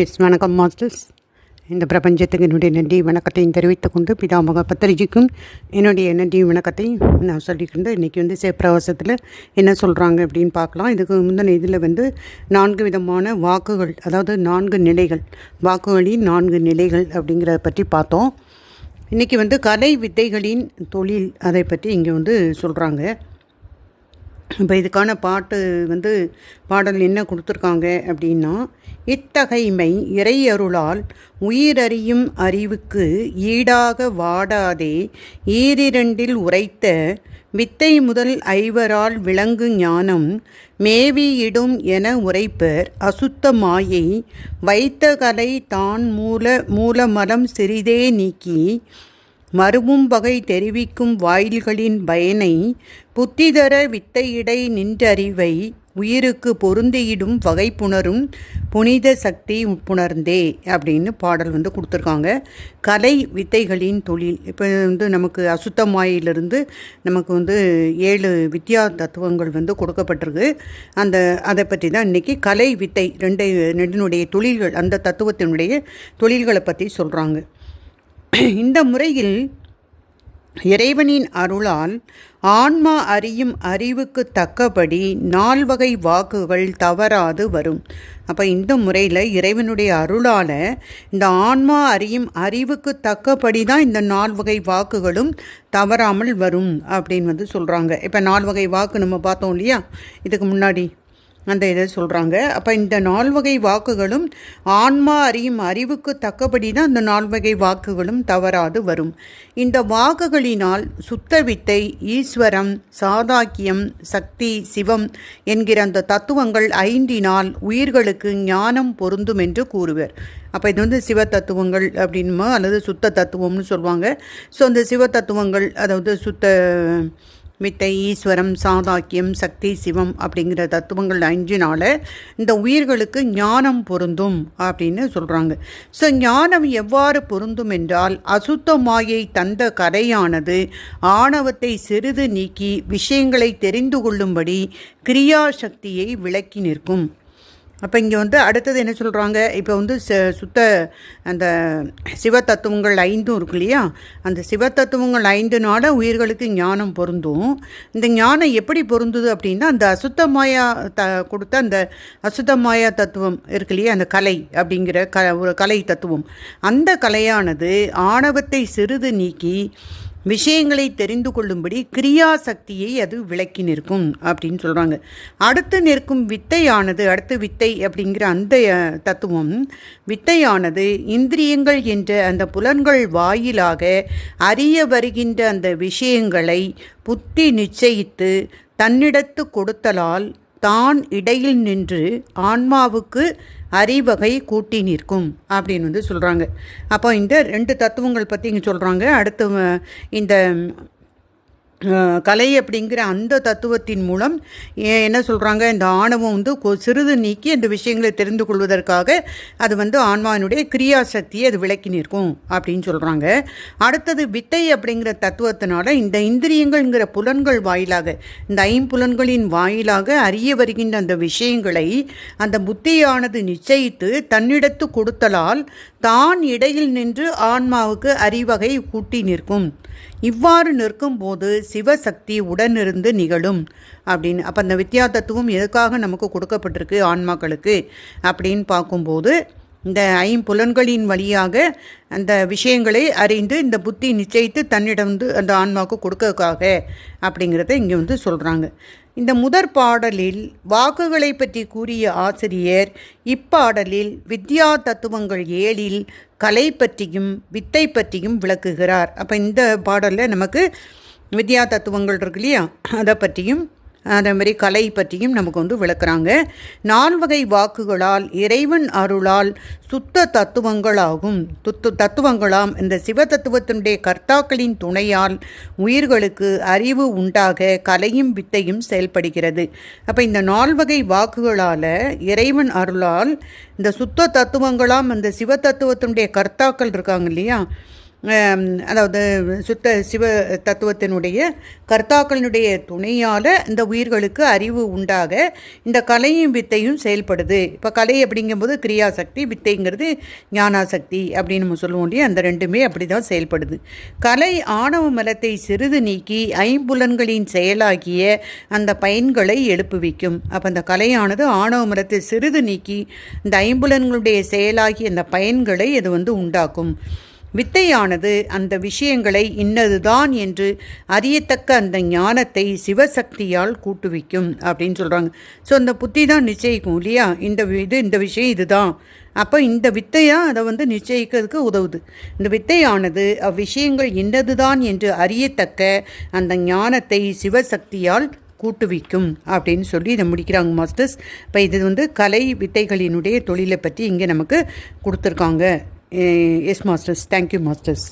S வணக்கம் masters. இந்த பிரபஞ்சத்துக்கு என்னுடைய நன்றி வணக்கத்தையும் தெரிவித்துக் கொண்டு பிதாமக பத்திரிஜிக்கும் என்னுடைய நன்றி வணக்கத்தை நான் சொல்லிக்கொண்டு இன்றைக்கி வந்து சேப்பிரவாசத்தில் என்ன சொல்கிறாங்க அப்படின்னு பார்க்கலாம். இதுக்கு முந்தின இதில் வந்து நான்கு விதமான வாக்குகள் அதாவது நான்கு நிலைகள் வாக்குகளின் நான்கு நிலைகள் அப்படிங்கிறத பற்றி பார்த்தோம். இன்றைக்கி வந்து கலை வித்தைகளின் தொழில் அதை பற்றி இங்கே வந்து சொல்கிறாங்க இப்போ இதுக்கான பாட்டு வந்து பாடல் என்ன கொடுத்துருக்காங்க அப்படின்னா இத்தகைமை இறை அருளால் உயிரறியும் அறிவுக்கு ஈடாக வாடாதே ஈரிரண்டில் உரைத்த வித்தை முதல் ஐவரால் விளங்கு ஞானம் மேவியிடும் என உரைப்பர் அசுத்த மாயை வைத்த கலை தான் மூல மூலமலம் சிறிதே நீக்கி மறுவும் வகை தெரிவிக்கும் வாயில்களின் பயனை புத்திதர வித்தையிடை நின்றறிவை உயிருக்கு பொருந்தியிடும் வகை புணரும் புனித சக்தி புணர்ந்தே அப்படின்னு பாடல் வந்து கொடுத்துருக்காங்க. கலை வித்தைகளின் தொழில். இப்போ வந்து நமக்கு அசுத்தமாயிலிருந்து நமக்கு வந்து ஏழு வித்யா தத்துவங்கள் வந்து கொடுக்கப்பட்டிருக்கு. அந்த அதை பற்றி தான் இன்றைக்கி கலை வித்தை ரெண்டு ரெண்டினுடைய தொழில்கள் அந்த தத்துவத்தினுடைய தொழில்களை பற்றி சொல்கிறாங்க இந்த முறையில் இறைவனின் அருளால் ஆன்மா அறியும் அறிவுக்கு தக்கபடி நால்வகை வாக்குகள் தவறாது வரும். அப்போ இந்த முறையில் இறைவனுடைய அருளால் இந்த ஆன்மா அறியும் அறிவுக்கு தக்கபடி தான் இந்த நால்வகை வாக்குகளும் தவறாமல் வரும் அப்படின்னு வந்து சொல்கிறாங்க இப்போ நால்வகை வாக்கு நம்ம பார்த்தோம் இல்லையா? இதுக்கு முன்னாடி அந்த இதை சொல்கிறாங்க அப்போ இந்த நால்வகை வாக்குகளும் ஆன்மா அறியும் அறிவுக்கு தக்கபடி தான் இந்த நால்வகை வாக்குகளும் தவறாது வரும். இந்த வாக்குகளினால் சுத்த வித்தை ஈஸ்வரம் சாதாக்கியம் சக்தி சிவம் என்கிற அந்த தத்துவங்கள் ஐந்தினால் உயிர்களுக்கு ஞானம் பொருந்தும் என்று கூறுவர். அப்போ இது வந்து சிவ தத்துவங்கள் அப்படின்மா அல்லது சுத்த தத்துவம்னு சொல்லுவாங்க ஸோ அந்த சிவ தத்துவங்கள் அதாவது சுத்த மித்தை ஈஸ்வரம் சாதாக்கியம் சக்தி சிவம் அப்படிங்கிற தத்துவங்கள் அஞ்சினால இந்த உயிர்களுக்கு ஞானம் பொருந்தும் அப்படின்னு சொல்கிறாங்க ஸோ ஞானம் எவ்வாறு பொருந்தும் என்றால் அசுத்த மாயை தந்த கரையானது ஆணவத்தை சிறிது நீக்கி விஷயங்களை தெரிந்து கொள்ளும்படி கிரியாசக்தியை விளக்கி நிற்கும். அப்போ இங்கே வந்து அடுத்தது என்ன சொல்கிறாங்க இப்போ வந்து சுத்த அந்த சிவ தத்துவங்கள் ஐந்தும் இருக்கு இல்லையா? அந்த சிவ தத்துவங்கள் ஐந்துனால உயிர்களுக்கு ஞானம் பொருந்தும். இந்த ஞானம் எப்படி பொருந்துது அப்படின்னா அந்த அசுத்தமாயா த கொடுத்த அந்த அசுத்தமாயா தத்துவம் இருக்கு இல்லையா? அந்த கலை அப்படிங்கிற க ஒரு கலை தத்துவம். அந்த கலையானது ஆணவத்தை சிறிது நீக்கி விஷயங்களை தெரிந்து கொள்ளும்படி கிரியா சக்தியை அது விளக்கி நிற்கும் அப்படின்னு சொல்கிறாங்க அடுத்து நிற்கும் வித்தையானது அடுத்து வித்தை அப்படிங்கிற அந்த தத்துவம் வித்தையானது இந்திரியங்கள் என்ற அந்த புலன்கள் வாயிலாக அறிய வருகின்ற அந்த விஷயங்களை புத்தி நிச்சயித்து தன்னிடத்து கொடுத்தலால் தான் இடையில் நின்று ஆன்மாவுக்கு அறிவகை கூட்டி நிற்கும் அப்படின்னு வந்து சொல்கிறாங்க அப்போ இந்த ரெண்டு தத்துவங்கள் பற்றி இங்கே சொல்கிறாங்க அடுத்து இந்த கலை அப்படிங்கிற அந்த தத்துவத்தின் மூலம் என்ன சொல்கிறாங்க இந்த ஆணவம் வந்து சிறிது நீக்கி இந்த விஷயங்களை தெரிந்து கொள்வதற்காக அது வந்து ஆன்மாவினுடைய கிரியாசக்தியை அது விளக்கி நிற்கும் அப்படின்னு சொல்கிறாங்க அடுத்தது வித்தை அப்படிங்கிற தத்துவத்தினால இந்த இந்திரியங்கள்ங்கிற புலன்கள் வாயிலாக இந்த ஐம்புலன்களின் வாயிலாக அறிய வருகின்ற அந்த விஷயங்களை அந்த புத்தியானது நிச்சயித்து தன்னிடத்து கொடுத்தலால் தான் இடையில் நின்று ஆன்மாவுக்கு அறிவகை கூட்டி நிற்கும். இவ்வாறு நிற்கும் போது சிவசக்தி உடனிருந்து நிகழும் அப்படின்னு. அப்போ அந்த வித்யா தத்துவம் எதுக்காக நமக்கு கொடுக்கப்பட்டிருக்கு ஆன்மாக்களுக்கு அப்படின்னு பார்க்கும்போது இந்த ஐம்புலன்களின் வழியாக அந்த விஷயங்களை அறிந்து இந்த புத்தி நிச்சயித்து தன்னிடம் வந்து அந்த ஆன்மாவுக்கு கொடுக்கறதுக்காக அப்படிங்கிறத இங்கே வந்து சொல்கிறாங்க இந்த முதற் பாடலில் வாக்குகளை பற்றி கூறிய ஆசிரியர் இப்பாடலில் வித்யா தத்துவங்கள் ஏழில் கலை பற்றியும் வித்தை பற்றியும் விளக்குகிறார். அப்போ இந்த பாடலில் நமக்கு வித்யா தத்துவங்கள் இருக்கு இல்லையா? அதை பற்றியும் அதே மாதிரி கலை பற்றியும் நமக்கு வந்து விளக்குறாங்க. நால்வகை வாக்குகளால் இறைவன் அருளால் சுத்த தத்துவங்களாகும். துத்து தத்துவங்களாம் இந்த சிவ தத்துவத்தினுடைய கர்த்தாக்களின் துணையால் உயிர்களுக்கு அறிவு உண்டாக கலையும் வித்தையும் செயல்படுகிறது. அப்போ இந்த நால்வகை வாக்குகளால் இறைவன் அருளால் இந்த சுத்த தத்துவங்களாம் இந்த சிவ தத்துவத்தினுடைய கர்த்தாக்கள் இருக்காங்க இல்லையா? அதாவது சுத்த சிவ தத்துவத்தினுடைய கர்த்தாக்களினுடைய துணையால் இந்த உயிர்களுக்கு அறிவு உண்டாக இந்த கலையும் வித்தையும் செயல்படுது. இப்போ கலை அப்படிங்கும்போது கிரியாசக்தி வித்தைங்கிறது ஞானாசக்தி அப்படின்னு நம்ம சொல்லுவோம் இல்லையா? அந்த ரெண்டுமே அப்படி தான் செயல்படுது. கலை ஆணவ மலத்தை சிறிது நீக்கி ஐம்புலன்களின் செயலாகிய அந்த பயன்களை எழுப்புவிக்கும் அப்போ அந்த கலையானது ஆணவ மலத்தை சிறிது நீக்கி இந்த ஐம்புலன்களுடைய செயலாகிய அந்த பயன்களை அது வந்து உண்டாக்கும். வித்தையானது அந்த விஷயங்களை இன்னதுதான் என்று அறியத்தக்க அந்த ஞானத்தை சிவசக்தியால் கூட்டுவிக்கும் அப்படின்னு சொல்கிறாங்க ஸோ அந்த புத்தி தான் நிச்சயிக்கும் இல்லையா? இந்த வி- இது இந்த விஷயம் இதுதான். அப்போ இந்த வித்தையாக அதை வந்து நிச்சயிக்கிறதுக்கு உதவுது. இந்த வித்தையானது அவ்விஷயங்கள் இன்னதுதான் என்று அறியத்தக்க அந்த ஞானத்தை சிவசக்தியால் கூட்டுவிக்கும் அப்படின்னு சொல்லி இதை முடிக்கிறாங்க மாஸ்டர்ஸ். இப்போ இது வந்து கலை வித்தைகளினுடைய தொழிலை பற்றி இங்கே நமக்கு கொடுத்துருக்காங்க. S masters thank you masters